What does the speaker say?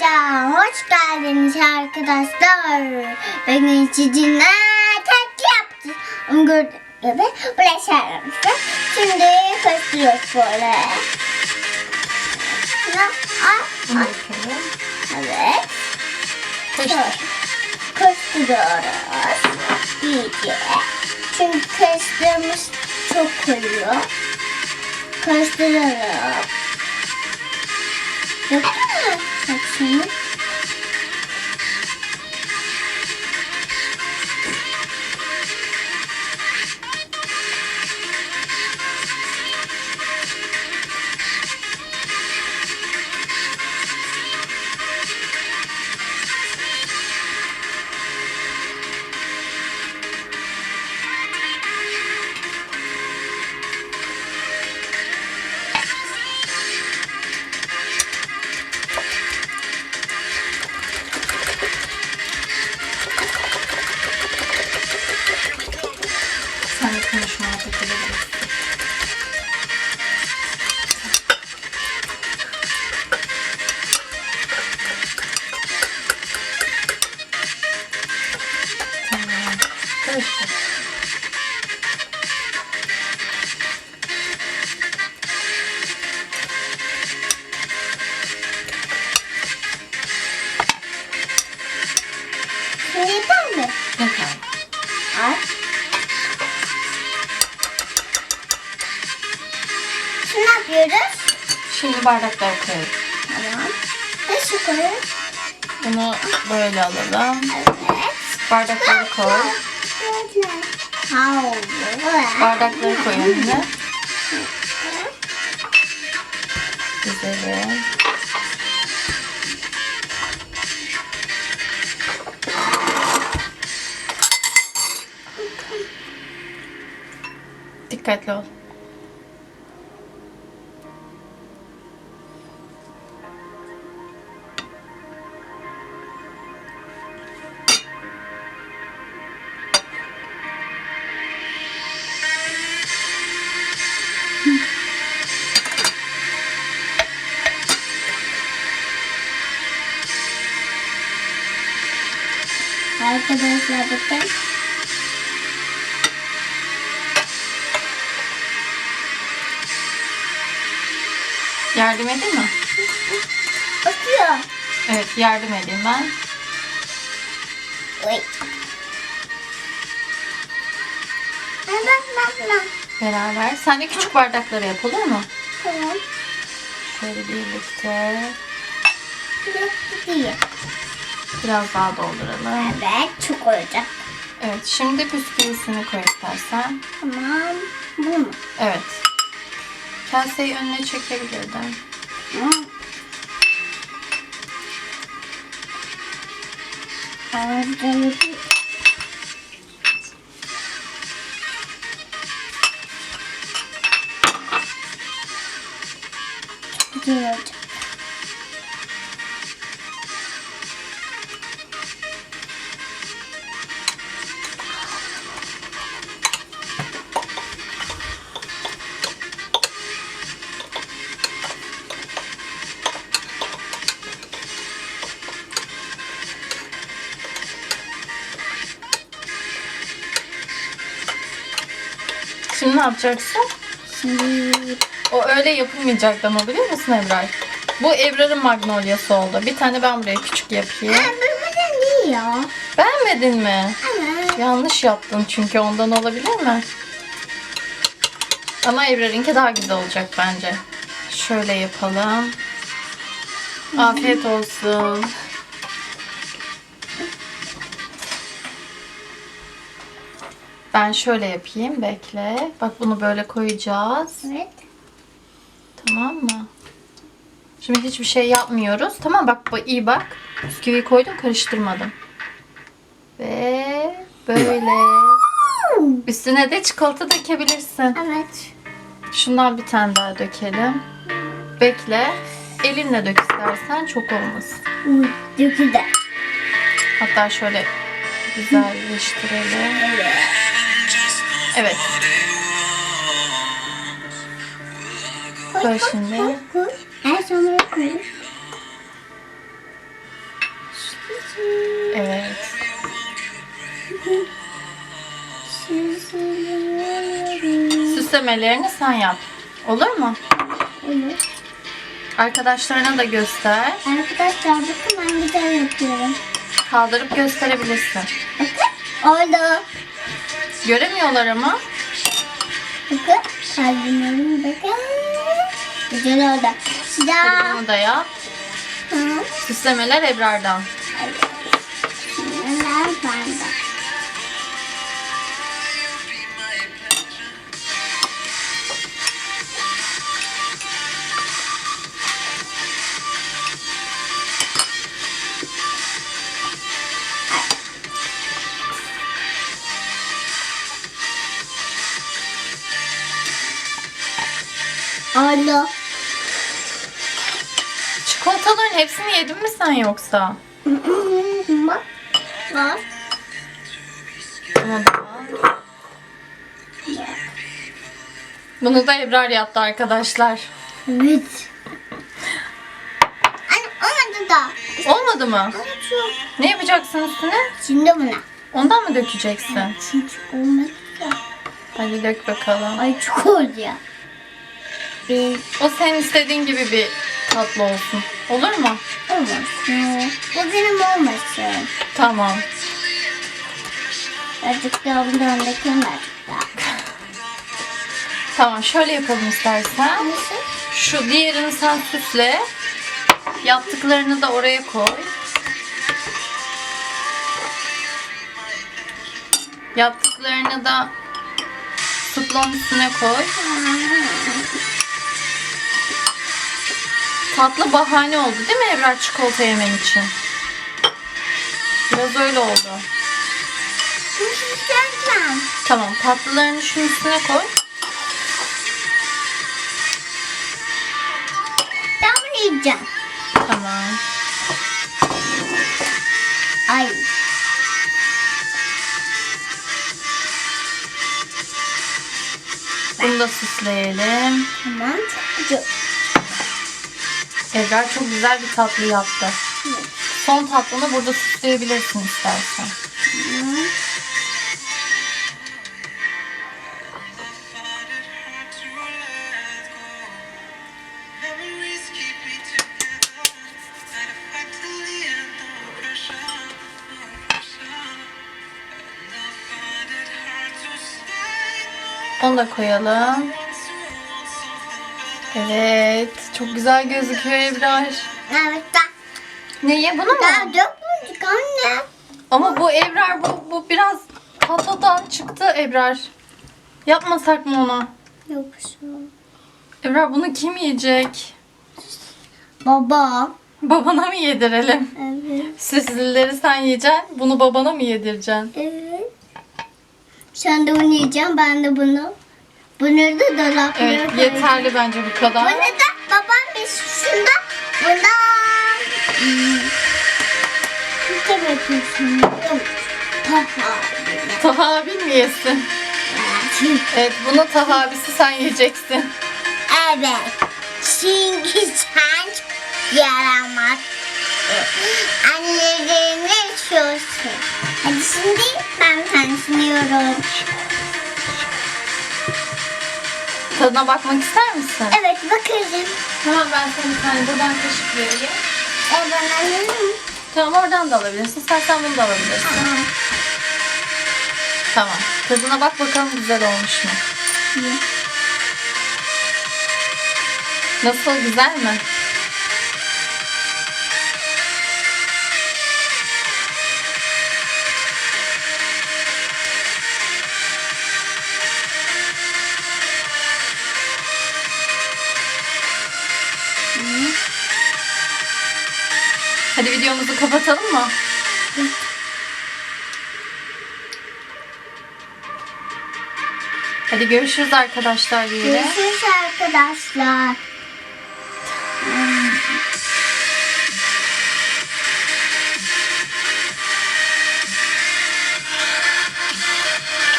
Kanalımıza hoş geldiniz arkadaşlar. Bugün sizinle tatlı. Onu gördüğünüz gibi buraya sarılmıştım. Şimdi karıştırıyoruz böyle. Ay, ay. Evet. Karıştır. Karıştırıyoruz. İyice. Çünkü karıştırmış çok koyuyor. Karıştırıyorum. Döktün mü hepsini? Yeter mi? Yeter. Ay. Şimdi ne yapıyoruz? Şimdi bardaklara koyalım. Tamam. Ve su koyuyoruz. Bunu böyle alalım. Evet. Bardakları koy. Bardakları koy önüne. Dikkatli ol. Arkadaşlar bakın. Yardım edeyim mi? Bakıyor. Evet yardım edeyim ben. Oy. Bak bak bak. Beraber. Sen de küçük bardakları yap olur mu? Tamam. Şöyle birlikte. Biraz. Biraz daha dolduralım. Evet çok olacak. Evet şimdi bisküvisini koy istersen. Tamam. Bu mu? Evet. Kaseyi önüne. Ağzını Güzel olacak. Şimdi ne yapacaksın? Şimdi O öyle yapılmayacaktı ama biliyor musun Ebrar? Bu Ebrar'ın magnoliası oldu. Bir tane ben buraya küçük yapayım. Ha, böyle değil ya. Beğenmedin mi? Ama Yanlış yaptın çünkü ondan olabilir mi? Ama Ebrar'ınki daha güzel olacak bence. Şöyle yapalım. Afiyet olsun. Ben şöyle yapayım. Bekle. Bak bunu böyle koyacağız. evet. Tamam mı? Şimdi hiçbir şey yapmıyoruz. Tamam bak iyi bak. Bisküviyi koydum karıştırmadım. Ve böyle. Üstüne de çikolata dökebilirsin. Evet. Şundan bir tane daha dökelim. Bekle. Elinle dök istersen çok olmasın. Uy, döküldü. Hatta şöyle güzelleştirelim. Evet. Evet. Koy şimdi. Her şey zaman. Evet. Süslemelerini sen yap. Olur mu? Olur. Arkadaşlarına da göster. Arkadaşlar bakın ben güzel yapıyorum. Kaldırıp gösterebilirsin. Bakın. Oldu. Göremiyorlar ama. Bakın. Kalbimlerim bakın. Güzel orada. Hadi Ya. bunu da yap. Hı. Süslemeler Ebrar'dan. Bende? Alo. Çikolataların hepsini yedin mi sen yoksa? Bak. Da al. Bunu da Ebrar yaptı arkadaşlar. Evet. Anne olmadı da. Olmadı mı? Ne yapacaksın üstüne? Şimdi buna. Ondan mı dökeceksin? Çünkü olmadı da. Hadi dök bakalım. Ay çok oldu ya. Bir O senin istediğin gibi bir tatlı olsun. Olur mu? olmasın. Bu benim olmasın. Tamam. Azıcık dökeyim azıcık daha. Tamam şöyle yapalım istersen. Nasıl? Şu diğerini sen süsle. Yaptıklarını da oraya koy. Yaptıklarını da sütlon üstüne koy. Tatlı bahane oldu değil mi Ebrar çikolata yemen için? Biraz öyle oldu. Tamam tatlılarını şunun üstüne koy. Ben bunu yiyeceğim. Tamam. Ay. Bunu da süsleyelim. Tamam çok. Ebrar çok güzel bir tatlı yaptı. Son tatlını burada süsleyebilirsin istersen. Onu da koyalım. Evet. Çok güzel gözüküyor Ebrar. Evet daha, Neye bunu mu? dökmedik anne. Ama bu Ebrar bu, bu biraz tatlıdan çıktı Ebrar. Yapmasak mı onu? Yoksun. Ebrar bunu kim yiyecek? Baba. Babana mı yedirelim? Evet. Süslüleri sen yiyeceksin. Bunu babana mı yedireceksin? Evet. Sen de bunu yiyeceksin ben de bunu. Bunu da dolaplara Evet yeterli bence bu kadar. Bunu da babam bir şunda bunda hmm, ne yapıyorsun? Taha. Abin mi yesin? Evet bunu Taha abisi sen yiyeceksin. Evet. Çünkü sen yaramaz. Annelerini yaşıyorsun. Hadi şimdi ben tanışmıyorum. Tadına bakmak ister misin? Evet bakalım. Tamam ben sana bir tane buradan kaşık vereyim. E ben alırım. Tamam oradan da alabilirsin. İstersen bunu da alabilirsin. Aa, Tamam. Tadına bak bakalım güzel olmuş mu? iyi. Nasıl güzel mi? Kapatalım mı? Hadi görüşürüz arkadaşlar diyelim. Görüşürüz arkadaşlar.